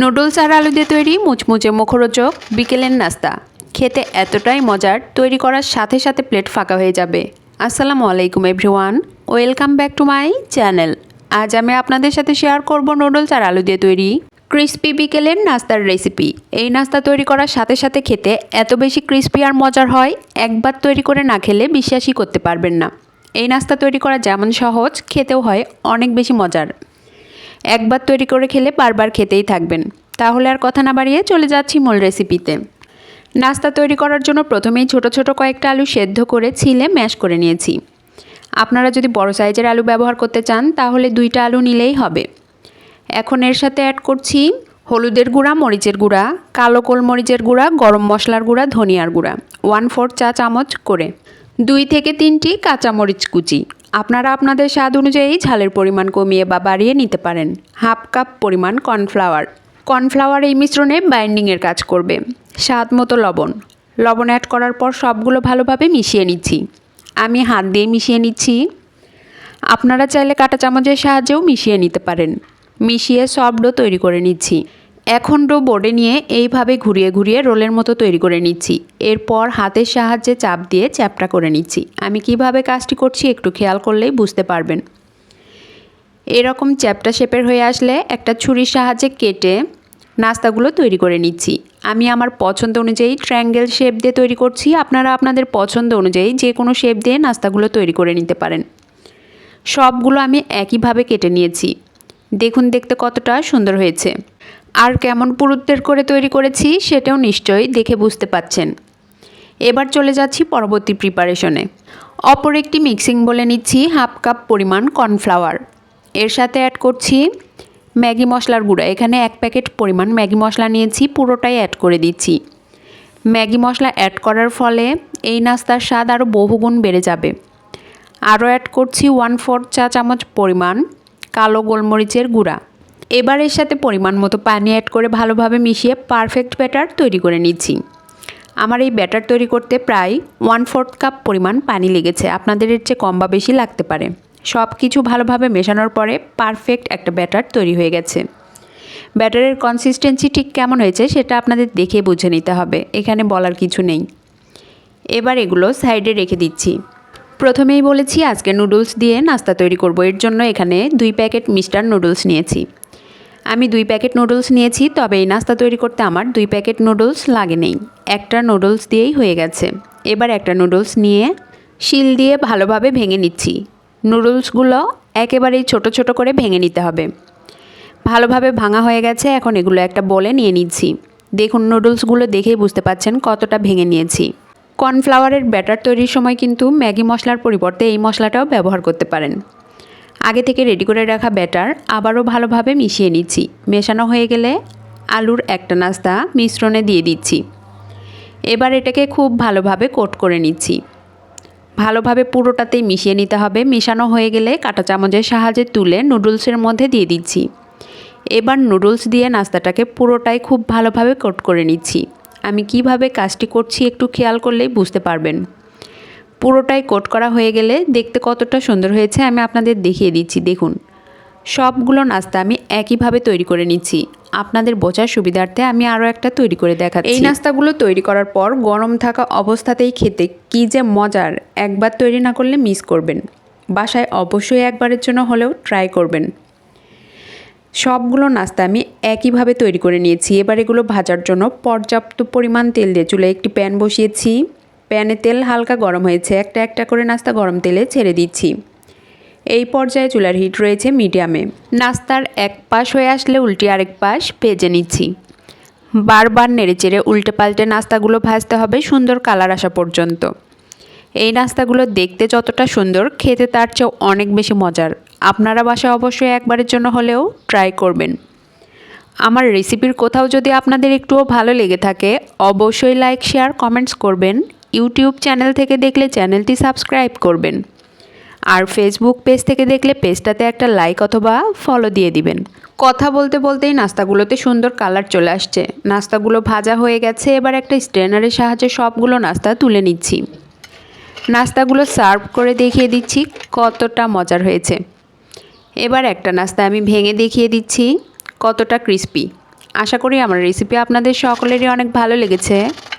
Noodles আর আলু দিয়ে তৈরি মুচমুচে মুখরোচক বিকেলের নাস্তা। খেতে এতটাই মজার, তৈরি করার সাথে সাথে প্লেট ফাঁকা হয়ে যাবে। আসসালামু আলাইকুম everyone, welcome back to my channel. আজ আমি আপনাদের সাথে শেয়ার করব নুডলস আর আলু দিয়ে তৈরি ক্রিস্পি বিকেলের নাস্তার রেসিপি। এই নাস্তা তৈরি করার সাথে সাথে খেতে এত বেশি ক্রিস্পি আর মজার হয়, একবার তৈরি করে না খেলে বিশ্বাসই করতে পারবেন না। এই নাস্তা তৈরি করা যেমন সহজ, খেতেও হয় অনেক বেশি মজার। একবার তৈরি করে খেলে বারবার খেতেই থাকবেন। তাহলে আর কথা না বাড়িয়ে চলে যাচ্ছি মূল রেসিপিতে। নাস্তা তৈরি করার জন্য প্রথমেই ছোট ছোট কয়েকটা আলু সেদ্ধ করে ছিলে ম্যাশ করে নিয়েছি। আপনারা যদি বড় সাইজের আলু ব্যবহার করতে চান, তাহলে দুইটা আলু নিলেই হবে। এখন এর সাথে অ্যাড করছি হলুদের গুঁড়া, মরিচের গুঁড়া, কালো গোলমরিচের গুঁড়া, গরম মশলার গুঁড়া, ধনিয়ার গুঁড়া ওয়ান ফোর চা চামচ করে। দুই থেকে তিনটি কাঁচামরিচ কুচি। আপনারা আপনাদের স্বাদ অনুযায়ী ঝালের পরিমাণ কমিয়ে বা বাড়িয়ে নিতে পারেন। হাফ কাপ পরিমাণ কর্নফ্লাওয়ার। কর্নফ্লাওয়ার এই মিশ্রণে বাইন্ডিংয়ের কাজ করবে। স্বাদ মতো লবণ। লবণ অ্যাড করার পর সবগুলো ভালোভাবে মিশিয়ে নিচ্ছি। আমি হাত দিয়ে মিশিয়ে নিচ্ছি। আপনারা চাইলে কাঁটা চামচের সাহায্যেও মিশিয়ে নিতে পারেন। মিশিয়ে সফট ডো তৈরি করে নিচ্ছি। এখন ডো বোর্ডে নিয়ে এইভাবে ঘুরিয়ে ঘুরিয়ে রোলের মতো তৈরি করে নিচ্ছি। এরপর হাতের সাহায্যে চাপ দিয়ে চ্যাপটা করে নিচ্ছি। আমি কীভাবে কাজটি করছি একটু খেয়াল করলেই বুঝতে পারবেন। এরকম চ্যাপটা শেপের হয়ে আসলে একটা ছুরির সাহায্যে কেটে নাস্তাগুলো তৈরি করে নিচ্ছি। আমি আমার পছন্দ অনুযায়ী ট্রায়াঙ্গেল শেপ দিয়ে তৈরি করছি। আপনারা আপনাদের পছন্দ অনুযায়ী যে কোনো শেপ দিয়ে নাস্তাগুলো তৈরি করে নিতে পারেন। সবগুলো আমি একইভাবে কেটে নিয়েছি। দেখুন, দেখতে কতটা সুন্দর হয়েছে। আর কেমন পুরুত্বের করে তৈরি করেছি সেটাও নিশ্চয়ই দেখে বুঝতে পাচ্ছেন। এবার চলে যাচ্ছি পরবর্তী প্রিপারেশনে অপর একটি মিক্সিং বলে নিচ্ছি হাফ কাপ পরিমাণ কর্নফ্লাওয়ার এর সাথে অ্যাড করছি ম্যাগি মশলার গুঁড়া। এখানে এক প্যাকেট পরিমাণ ম্যাগি মশলা নিয়েছি, পুরোটাই অ্যাড করে দিচ্ছি। ম্যাগি মশলা অ্যাড করার ফলে এই নাস্তার স্বাদ আরও বহুগুণ বেড়ে যাবে। আরও অ্যাড করছি ওয়ান ফোর চা চামচ পরিমাণ কালো গোলমরিচের গুঁড়া। এবার এর সাথে পরিমাণ মতো পানি অ্যাড করে ভালোভাবে মিশিয়ে পারফেক্ট ব্যাটার তৈরি করে নিচ্ছি। আমার এই ব্যাটার তৈরি করতে প্রায় ওয়ান ফোর্থ কাপ পরিমাণ পানি লেগেছে। আপনাদের এর চেয়ে কম বা বেশি লাগতে পারে। সব কিছু ভালোভাবে মেশানোর পরে পারফেক্ট একটা ব্যাটার তৈরি হয়ে গেছে। ব্যাটারের কনসিস্টেন্সি ঠিক কেমন হয়েছে সেটা আপনাদের দেখে বুঝে নিতে হবে। এখানে বলার কিছু নেই। এবার এগুলো সাইডে রেখে দিচ্ছি। প্রথমেই বলেছি আজকে নুডলস দিয়ে নাস্তা তৈরি করব। এর জন্য এখানে দুই প্যাকেট মিস্টার নুডলস নিয়েছি। আমি দুই প্যাকেট নুডলস নিয়েছি, তবে এই নাস্তা তৈরি করতে আমার দুই প্যাকেট নুডলস লাগে নেই। একটা নুডলস দিয়েই হয়ে গেছে। এবার একটা নুডলস নিয়ে শিল দিয়ে ভালোভাবে ভেঙে নিচ্ছি। নুডলসগুলো একেবারেই ছোট ছোট করে ভেঙে নিতে হবে। ভালোভাবে ভাঙা হয়ে গেছে, এখন এগুলো একটা বলে নিয়ে নিচ্ছি। দেখুন, নুডলসগুলো দেখেই বুঝতে পাচ্ছেন কতটা ভেঙে নিয়েছি। কর্নফ্লাওয়ারের ব্যাটার তৈরির সময় কিন্তু ম্যাগি মশলার পরিবর্তে এই মশলাটাও ব্যবহার করতে পারেন। আগে থেকে রেডি করে রাখা ব্যাটার আবারও ভালোভাবে মিশিয়ে নিচ্ছি। মেশানো হয়ে গেলে আলুর একটা নাস্তা মিশ্রণে দিয়ে দিচ্ছি। এবার এটাকে খুব ভালোভাবে কোট করে নিচ্ছি। ভালোভাবে পুরোটাতেই মিশিয়ে নিতে হবে। মেশানো হয়ে গেলে কাঁটা চামচের সাহায্যে তুলে নুডলসের মধ্যে দিয়ে দিচ্ছি। এবার নুডলস দিয়ে নাস্তাটাকে পুরোটাই খুব ভালোভাবে কোট করে নিচ্ছি। আমি কীভাবে কাজটি করছি একটু খেয়াল করলেই বুঝতে পারবেন। পুরোটাই কোট করা হয়ে গেলে দেখতে কতটা সুন্দর হয়েছে আমি আপনাদের দেখিয়ে দিচ্ছি, দেখুন। সবগুলো নাস্তা আমি একইভাবে তৈরি করে নিচ্ছি। আপনাদের বোঝার সুবিধার্থে আমি আরও একটা তৈরি করে দেখাচ্ছি। এই নাস্তাগুলো তৈরি করার পর গরম থাকা অবস্থাতেই খেতে কী যে মজার, একবার তৈরি না করলে মিস করবেন। বাসায় অবশ্যই একবারের জন্য হলেও ট্রাই করবেন। সবগুলো নাস্তা আমি একইভাবে তৈরি করে নিয়েছি। এবার এগুলো ভাজার জন্য পর্যাপ্ত পরিমাণ তেল দিয়ে চুলে একটি প্যান বসিয়েছি। প্যানে তেল হালকা গরম হয়েছে। একটা একটা করে নাস্তা গরম তেলে ছেড়ে দিচ্ছি। এই পর্যায়ে চুলার হিট রয়েছে মিডিয়ামে। নাস্তার এক পাশ হয়ে আসলে উল্টে আরেক পাশ ভেজে নিচ্ছি। বারবার নেড়েচেড়ে উল্টে পাল্টে নাস্তাগুলো ভাজতে হবে সুন্দর কালার আসা পর্যন্ত। এই নাস্তাগুলো দেখতে যতটা সুন্দর, খেতে তার চেয়েও অনেক বেশি মজার। আপনারা বাসায় অবশ্যই একবারের জন্য হলেও ট্রাই করবেন। আমার রেসিপির কোথাও যদি আপনাদের একটুও ভালো লেগে থাকে, অবশ্যই লাইক, শেয়ার, কমেন্টস করবেন। ইউটিউব চ্যানেল থেকে দেখলে চ্যানেলটি সাবস্ক্রাইব করবেন। আর ফেসবুক পেজ থেকে দেখলে পেজটাতে একটা লাইক অথবা ফলো দিয়ে দিবেন। কথা বলতে বলতেই নাস্তাগুলোতে সুন্দর কালার চলে আসছে। নাস্তাগুলো ভাজা হয়ে গেছে, এবার একটা স্ট্রেনারের সাহায্যে সবগুলো নাস্তা তুলে নিচ্ছি। নাস্তাগুলো সার্ভ করে দেখিয়ে দিচ্ছি কতটা মজার হয়েছে। এবার একটা নাস্তা আমি ভেঙে দেখিয়ে দিচ্ছি কতটা ক্রিস্পি আশা করি আমার রেসিপি আপনাদের সকলেরই অনেক ভালো লেগেছে।